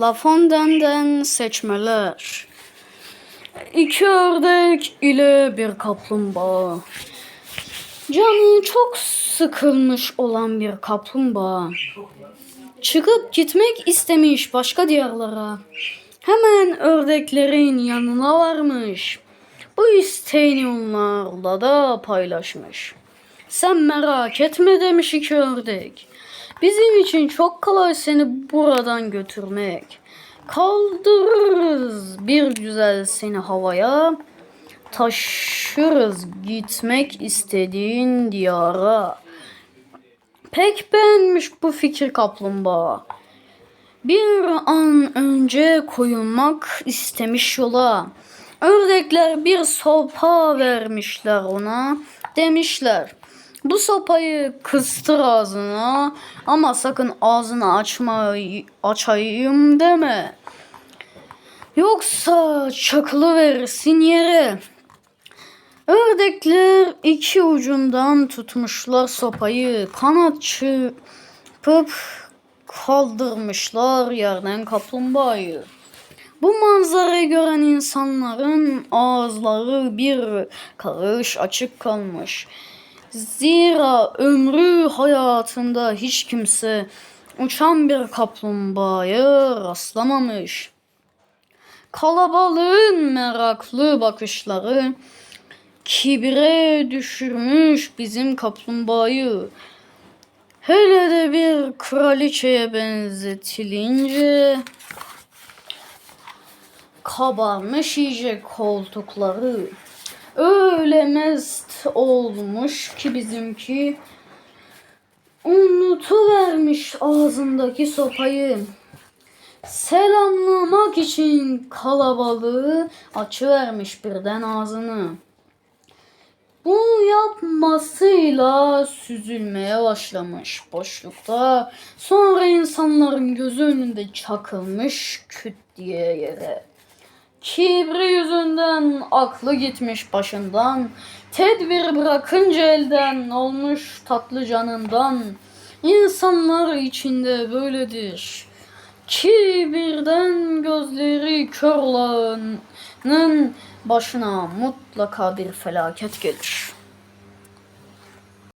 La Fondaine'den seçmeler. İki ördek ile bir kaplumbağa. Canı çok sıkılmış olan bir kaplumbağa. Çıkıp gitmek istemiş başka diyarlara. Hemen ördeklerin yanına varmış. Bu isteğini onlarla da paylaşmış. Sen merak etme demiş iki ördek. Bizim için çok kolay seni buradan götürmek. Kaldırırız bir güzel seni havaya. Taşırız gitmek istediğin diyara. Pek beğenmiş bu fikir kaplumbağa. Bir an önce koyulmak istemiş yola. Ördekler bir sopa vermişler ona. Demişler bu sopayı kıstır ağzına ama sakın ağzını açma, açayım deme. Yoksa çakılı verirsin yere. Ördekler iki ucundan tutmuşlar sopayı. Kanat çırpıp kaldırmışlar yerden kaplumbağayı. Bu manzarayı gören insanların ağızları bir karış açık kalmış. Zira ömrü hayatında hiç kimse uçan bir kaplumbağaya rastlamamış. Kalabalığın meraklı bakışları kibire düşürmüş bizim kaplumbağayı. Hele de bir kraliçeye benzetilince kabarmış iyice koltukları. Öyle mest olmuş ki bizimki unutuvermiş ağzındaki sopayı. Selamlamak için kalabalığı açıvermiş birden ağzını. Bu yapmasıyla süzülmeye başlamış boşlukta. Sonra insanların gözü önünde çakılmış küt diye yere. Kibri yüzünden aklı gitmiş başından. Tedbir bırakınca elden olmuş tatlı canından. İnsanlar içinde böyledir. Kibirden gözleri kör olanın başına mutlaka bir felaket gelir.